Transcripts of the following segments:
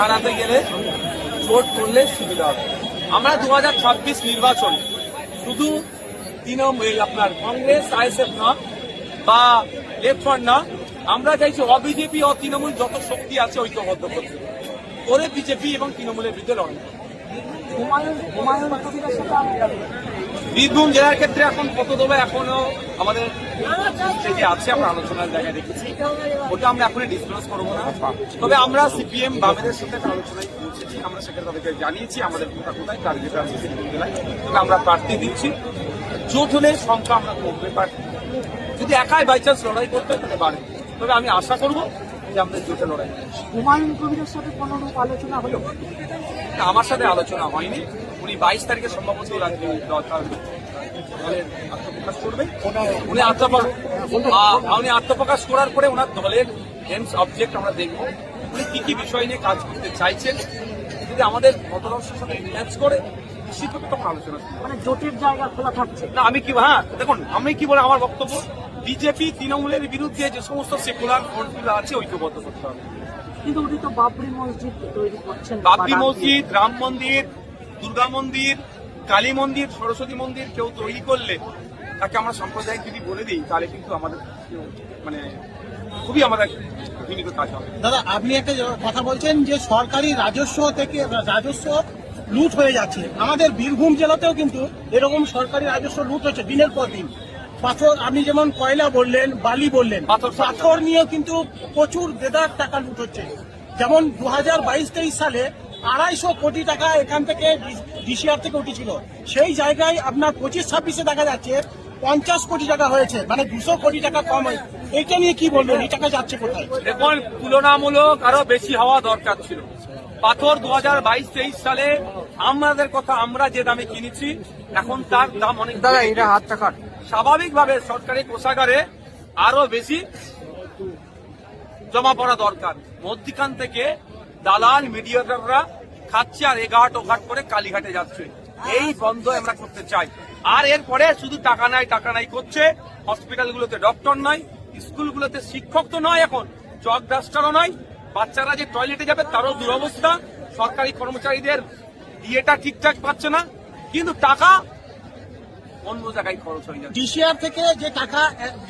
হারাতে গেলে ভোট করলে সুবিধা হবে। আমরা দু নির্বাচন শুধু তৃণমূল আপনার কংগ্রেস, আইএসএফ না বা লেফট ফ্রন্ট না, আমরা চাইছি অবিজেপি ও তৃণমূল যত শক্তি আছে ঐক্যবদ্ধ করতে করে বিজেপি এবং তৃণমূলের বিরুদ্ধে লড়াই। হুমায়ুন হুমায়ুন সাথে বীরভূম জেলার ক্ষেত্রে এখন কত দেবে এখনও আমাদের যে আছে আমরা আলোচনার জায়গায় দেখেছি। ওটা আমরা এখনই ডিসক্লোজ করব না। তবে আমরা সিপিএম বামেদের সাথে একটা আলোচনায় পৌঁছেছি। আমরা সেখানে তাদেরকে জানিয়েছি আমাদের কোথা কোথায় টার্গেট আছে বীরভূম জেলায়। তবে আমরা প্রার্থী দিচ্ছি জোট হলে সংখ্যা আমরা কমবে প্রার্থী যদি একাই বাই চান্স লড়াই করতে তাহলে বাড়বে তবে আমি আশা করব যে আমাদের জোটে লড়াই হুমায়ুন কবিরের সাথে কোনো আলোচনা হলো? আমার সাথে আলোচনা হয়নি। উনি বাইশ তারিখে সম্ভবত আত্মপ্রকাশ করবেন উনি আত্মপ্রকাশ উনি আত্মপ্রকাশ করার পরে ওনার দলের এমস অবজেক্ট আমরা দেখব। উনি কি কি বিষয় নিয়ে কাজ করতে চাইছেন যদি আমাদের মতাদর্শের সাথে ম্যাচ করে নিশ্চিতভাবে তখন আলোচনা। মানে জোটের জায়গা খোলা থাকছে। না আমি কি হ্যাঁ দেখুন আমি কি বলে আমার বক্তব্য? বিজেপি তৃণমূলের বিরুদ্ধে যে সমস্ত সেকুলার ফ্রন্টগুলো আছে ঐক্যবদ্ধ করতে হবে। কিন্তু উনি তো বাবরি মসজিদ তৈরি করছেন বাবরি মসজিদ রাম মন্দির দুর্গা মন্দির কালী মন্দির সরস্বতী মন্দির কেউ তৈরি করলে তাকে আমরা সাম্প্রদায়িক যদি বলে দিই তাহলে কিন্তু আমাদের মানে খুবই আমাদের ঘৃণিত কাজ হবে। দাদা আপনি একটা কথা বলছেন যে সরকারি রাজস্ব থেকে রাজস্ব লুট হয়ে যাচ্ছে। আমাদের বীরভূম জেলাতেও কিন্তু এরকম সরকারি রাজস্ব লুট হচ্ছে দিনের পর দিন। পাথর আপনি যেমন কয়লা বললেন বালি বললেন পাথর- পাথর নিয়েও কিন্তু প্রচুর বেদার টাকা লুট হচ্ছে। যেমন দু হাজার বাইশ তেইশ সালে আড়াইশো কোটি টাকা এখান থেকে ডিসিআর থেকে উঠেছিল। সেই জায়গায় আপনার পঁচিশ ছাব্বিশে দেখা যাচ্ছে পঞ্চাশ কোটি টাকা হয়েছে মানে দুশো কোটি টাকা কম হয়েছে এইটা নিয়ে কি বলবেন? এই টাকা যাচ্ছে কোথায়? দেখুন তুলনামূলক আরও বেশি হওয়া দরকার ছিল। পাথর দু হাজার বাইশ তেইশ সালে আমাদের কথা আমরা যে দামে কিনেছি এখন তার দাম অনেক দাদা এটা হাত টাকার স্বাভাবিকভাবে সরকারি কোষাগারে আরও বেশি জমা পড়া দরকার। মধ্যিখান থেকে দালাল মিডিয়েটররা খাচ্ছে আর এঘাট ওঘাট করে কালীঘাটে যাচ্ছে। এই বন্ধ আমরা করতে চাই। আর এরপরে শুধু টাকা নাই টাকা নাই করছে। হসপিটালগুলোতে ডক্টর নাই, স্কুলগুলোতে শিক্ষক তো নয় এখন চক ডাস্টারও নয়। বাচ্চারা যে টয়লেটে যাবে তারও দুরবস্থা। সরকারি কর্মচারীদের ইয়েটা ঠিকঠাক পাচ্ছে না। কিন্তু টাকা অন্য জায়গায় খরচ হয়ে যাচ্ছে ডিসিআর থেকে যে টাকা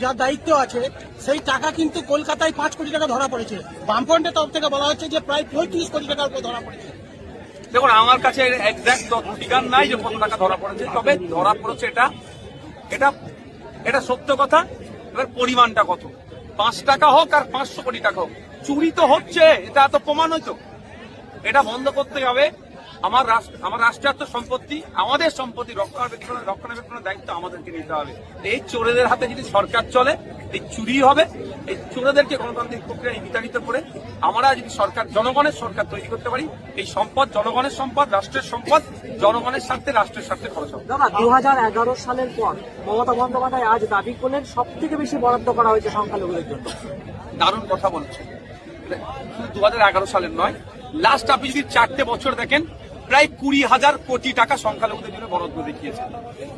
যার দায়িত্ব আছে সেই টাকা কিন্তু কলকাতায় পাঁচ কোটি টাকা ধরা পড়েছে। বামফ্রন্টের তরফ থেকে বলা হচ্ছে যে প্রায় পঁয়ত্রিশ কোটি টাকার উপর ধরা পড়েছে। দেখুন আমার কাছে এক্সাক্ট ফিগার নাই যে কত টাকা ধরা পড়েছে তবে ধরা পড়েছে এটা এটা এটা সত্য কথা। এবার পরিমাণটা কত? পাঁচ টাকা হোক আর পাঁচশো কোটি টাকা হোক। চুরি তো হচ্ছে এটা তো প্রমাণ হইতো। এটা বন্ধ করতে হবে। আমার রাষ্ট্র আমার রাষ্ট্রায়ত্ত সম্পত্তি আমাদের সম্পত্তি রক্ষণাবেক্ষণ রক্ষণাবেক্ষণের দায়িত্ব আমাদেরকে নিতে হবে। এই চোরেদের হাতে যদি সরকার চলে এই চুরি হবে এই চোরেদেরকে গণতান্ত্রিক প্রক্রিয়ায় বিতাড়িত করে আমরা যদি সরকার জনগণের সরকার তৈরি করতে পারি এই সম্পদ জনগণের সম্পদ রাষ্ট্রের সম্পদ জনগণের স্বার্থে রাষ্ট্রের স্বার্থে খরচ হবে। দু হাজার এগারো সালের পর মমতা বন্দ্যোপাধ্যায় আজ দাবি করলেন সব থেকে বেশি বরাদ্দ করা হয়েছে সংখ্যালঘুদের জন্য। দারুণ কথা বলছে শুধু দু হাজার এগারো সালের নয় লাস্ট আপনি যদি চারটে বছর দেখেন প্রায় কুড়ি হাজার কোটি টাকা সংখ্যালঘুদের জন্য বরাদ্দ দেখিয়েছে।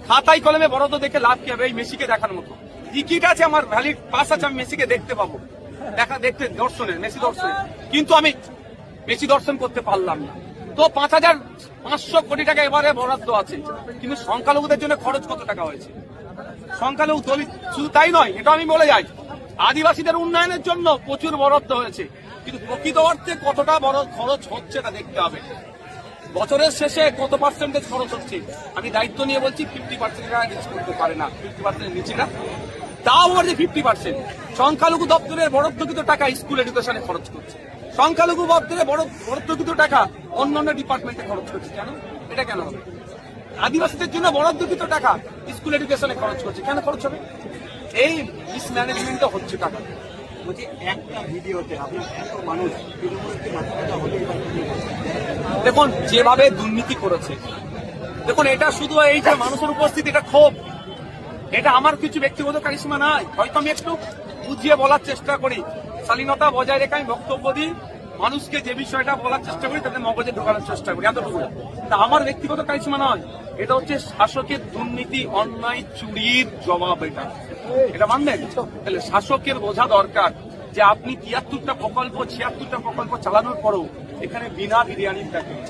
খাতায় কলমে বরাদ্দ দেখে লাভ কি হবে? এই মেসিকে দেখার মতো। টিকিট আছে আমার ভ্যালিড পাস আছে, আমি মেসিকে দেখতে পাবো। দেখা, দেখতে, দর্শনে, মেসি দর্শনের কিন্তু আমি মেসি দর্শন করতে পারলাম না। তো পাঁচ হাজার পাঁচশো কোটি টাকা এবারে বরাদ্দ আছে। কিন্তু সংখ্যালঘুদের জন্য খরচ কত টাকা হয়েছে? সংখ্যালঘু দলিত, শুধু তাই নয়, এটা আমি বলে যাই। আদিবাসীদের উন্নয়নের জন্য প্রচুর বরাদ্দ হয়েছে। কিন্তু প্রকৃত অর্থে কতটা বড় খরচ হচ্ছে তা দেখতে হবে। বছরের শেষে কত পার্সেন্টেজ খরচ হচ্ছে? আমি দায়িত্ব নিয়ে বলছি ফিফটি পার্সেন্ট করতে পারে না। ফিফটি পার্সেন্টের নিচেটা তাও আমার যে ফিফটি পার্সেন্ট সংখ্যালঘু দপ্তরের বরাদ্দকৃত টাকা স্কুল এডুকেশনে খরচ করছে। সংখ্যালঘু দপ্তরে বড় বরাদ্দকৃত টাকা অন্যান্য ডিপার্টমেন্টে খরচ করছে। কেন? এটা কেন হবে? আদিবাসীদের জন্য বরাদ্দকৃত টাকা স্কুল এডুকেশনে খরচ করছে। কেন খরচ হবে? এই মিসম্যানেজমেন্টটা হচ্ছে টাকা। বলছি, একটা ভিডিওতে আপনার এত মানুষ তৃণমূলকে? দেখুন, যেভাবে দুর্নীতি করেছে। দেখুন, এটা শুধু এই যে মানুষের উপস্থিতি, এটা ক্ষোভ। এটা আমার কিছু ব্যক্তিগত কারিশমা নাই। হয়তো আমি একটু বুঝিয়ে বলার চেষ্টা করি। শালীনতা বজায় রেখে আমি বক্তব্য দিই। মানুষকে যে বিষয়টা বলার চেষ্টা করি তাদের মগজে ঢোকানোর চেষ্টা করি। এতটুকু। তা আমার ব্যক্তিগত কারিশমা নয়। এটা হচ্ছে শাসকের দুর্নীতি, অন্যায়, চুরির জবাব এটা। এটা মানবেন? তাহলে শাসকের বোঝা দরকার যে আপনি তিয়াত্তরটা প্রকল্প, ছিয়াত্তরটা প্রকল্প চালানোর পরও এখানে বিনা বিরিয়ানির প্যাকেট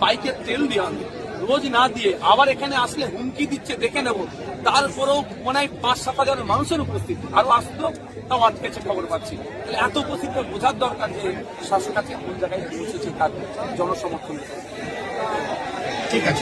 বাইকে তেল দিয়ে আনবে। রোজ না দিয়ে আবার এখানে আসলে হুমকি দিচ্ছে, দেখে নেব। তারপরেও মনে হয় পাঁচ সাত হাজার মানুষের উপস্থিত। আরও আসতো তাও আটকেছে খবর পাচ্ছি। তাহলে এত উপস্থিত বোঝার দরকার যে শাসক আছে কোন জায়গায় পৌঁছেছে তার জনসমর্থন। ঠিক আছে।